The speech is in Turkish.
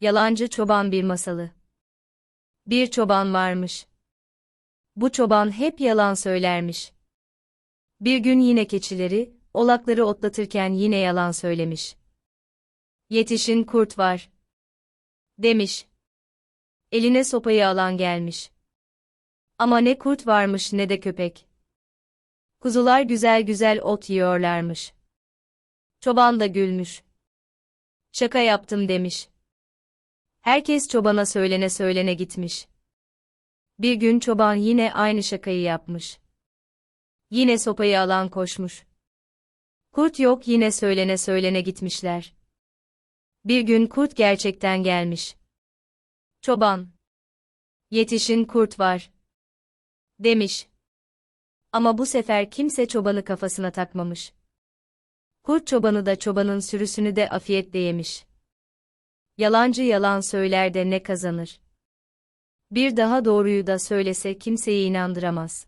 Yalancı çoban bir masalı. Bir çoban varmış. Bu çoban hep yalan söylermiş. Bir gün yine keçileri, olakları otlatırken yine yalan söylemiş. Yetişin kurt var. Demiş. Eline sopayı alan gelmiş. Ama ne kurt varmış ne de köpek. Kuzular güzel güzel ot yiyorlarmış. Çoban da gülmüş. Şaka yaptım demiş. Herkes çobana söylene söylene gitmiş. Bir gün çoban yine aynı şakayı yapmış. Yine sopayı alan koşmuş. Kurt yok yine söylene söylene gitmişler. Bir gün kurt gerçekten gelmiş. Çoban. Yetişin kurt var. Demiş. Ama bu sefer kimse çobanı kafasına takmamış. Kurt çobanı da çobanın sürüsünü de afiyetle yemiş. Yalancı yalan söyler de ne kazanır? Bir daha doğruyu da söylese kimseyi inandıramaz.